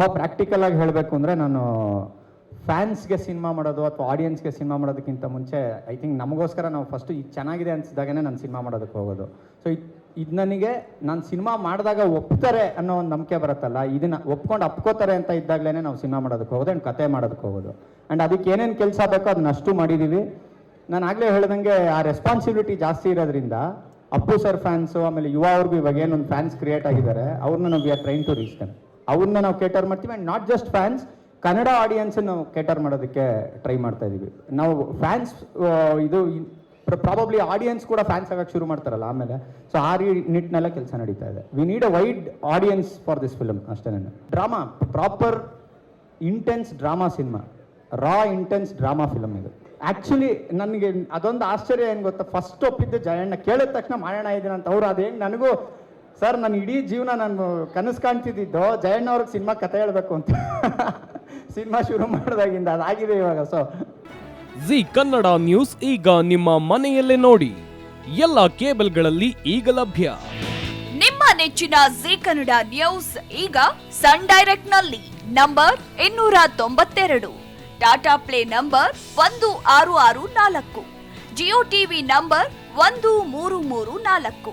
ತುಂಬ ಪ್ರಾಕ್ಟಿಕಲ್ ಆಗಿ ಹೇಳಬೇಕು ಅಂದರೆ ನಾನು ಫ್ಯಾನ್ಸ್ಗೆ ಸಿನಿಮಾ ಮಾಡೋದು ಅಥವಾ ಆಡಿಯನ್ಸ್ಗೆ ಸಿನಿಮಾ ಮಾಡೋದಕ್ಕಿಂತ ಮುಂಚೆ ಐ ಥಿಂಕ್ ನಮಗೋಸ್ಕರ ನಾವು ಫಸ್ಟು ಇದು ಚೆನ್ನಾಗಿದೆ ಅನ್ಸಿದಾಗನೇ ನಾನು ಸಿನಿಮಾ ಮಾಡೋದಕ್ಕೆ ಹೋಗೋದು. ಸೊ ಇದು ನನಗೆ ನಾನು ಸಿನಿಮಾ ಮಾಡಿದಾಗ ಒಪ್ತಾರೆ ಅನ್ನೋ ಒಂದು ನಂಬಿಕೆ ಬರುತ್ತಲ್ಲ, ಇದನ್ನು ಒಪ್ಕೊಂಡು ಅಪ್ಕೋತಾರೆ ಅಂತ ಇದ್ದಾಗಲೇ ನಾವು ಸಿನಿಮಾ ಮಾಡೋದಕ್ಕೆ ಹೋಗೋದು ಆ್ಯಂಡ್ ಕತೆ ಮಾಡೋದಕ್ಕೆ ಹೋಗೋದು. ಆ್ಯಂಡ್ ಅದಕ್ಕೆ ಏನೇನು ಕೆಲಸ ಬೇಕೋ ಅದನ್ನ ಅಷ್ಟು ಮಾಡಿದ್ದೀವಿ ನಾನು ಆಗಲೇ ಹೇಳ್ದಂಗೆ ಆ ರೆಸ್ಪಾನ್ಸಿಬಿಲಿಟಿ ಜಾಸ್ತಿ ಇರೋದ್ರಿಂದ ಅಪ್ಪು ಸರ್ ಫ್ಯಾನ್ಸು ಆಮೇಲೆ ಯುವ ಅವ್ರಿಗೂ ಇವಾಗ ಏನೊಂದು ಫ್ಯಾನ್ಸ್ ಕ್ರಿಯೇಟ್ ಆಗಿದ್ದಾರೆ, ಅವ್ರನ್ನ ನಾವು are trying to reach them ಅವ್ರನ್ನ ನಾವು ಕೇಟರ್ ಮಾಡ್ತೀವಿ and not just fans Kannada ಆಡಿಯನ್ಸನ್ನು ನಾವು ಕೇಟರ್ ಮಾಡೋದಕ್ಕೆ ಟ್ರೈ ಮಾಡ್ತಾ ಇದ್ದೀವಿ ನಾವು ಫ್ಯಾನ್ಸ್ ಇದು ಪ್ರಾಬಬ್ಲಿ ಆಡಿಯನ್ಸ್ ಕೂಡ ಫ್ಯಾನ್ಸ್ ಆಗಕ್ಕೆ ಶುರು ಮಾಡ್ತಾರಲ್ಲ ಆಮೇಲೆ. ಸೊ ಆ ರೀ, ನಿಟ್ಟಿನೆಲ್ಲ ಕೆಲಸ ನಡೀತಾ ಇದೆ. We need a wide audience for this film ಅಷ್ಟೇ drama proper intense drama cinema raw intense drama film ಇದು. ಆ್ಯಕ್ಚುಲಿ ನನಗೆ ಅದೊಂದು ಆಶ್ಚರ್ಯ ಏನು ಗೊತ್ತಾ? ಫಸ್ಟ್ ಒಪ್ಪಿದ್ದು ಜಯಣ್ಣ. ಕೇಳಿದ ತಕ್ಷಣ ಮಾಡೋಣ ಇದ್ದೀನಿ ಅಂತ ಅವ್ರು ಅದೇನು ನನಗೂ ಸರ್ ನಾನು ಇಡೀ ಜೀವನ ನಾನು ಕನಸು ಕಾಣ್ತಿದ್ದಿದ್ದು ಜಯಣ್ಣ ಅವ್ರಿಗೆ ಸಿನಿಮಾ ಕತೆ ಹೇಳಬೇಕು ಅಂತ. ಸಿನಿಮಾ ಶುರು ಮಾಡಿದಾಗಿಂದ ಅದಾಗಿದೆ ಇವಾಗ ಸೊ ಜಿ ಕನ್ನಡ ನ್ಯೂಸ್ ಈಗ ನಿಮ್ಮ ಮನೆಯಲ್ಲೇ ನೋಡಿ. ಎಲ್ಲ ಕೇಬಲ್ಗಳಲ್ಲಿ ಈಗ ಲಭ್ಯ. ನಿಮ್ಮ ನೆಚ್ಚಿನ ಜಿ ಕನ್ನಡ ನ್ಯೂಸ್ ಈಗ ಸನ್ ಡೈರೆಕ್ಟ್ನಲ್ಲಿ ನಂಬರ್ ಇನ್ನೂರ ತೊಂಬತ್ತೆರಡು. ಟಾಟಾ ಪ್ಲೇ ನಂಬರ್ ಒಂದು ಆರು ಆರು ನಾಲ್ಕು. ಜಿಯೋ ಟಿವಿ ನಂಬರ್ ಒಂದು ಮೂರು ಮೂರು ನಾಲ್ಕು.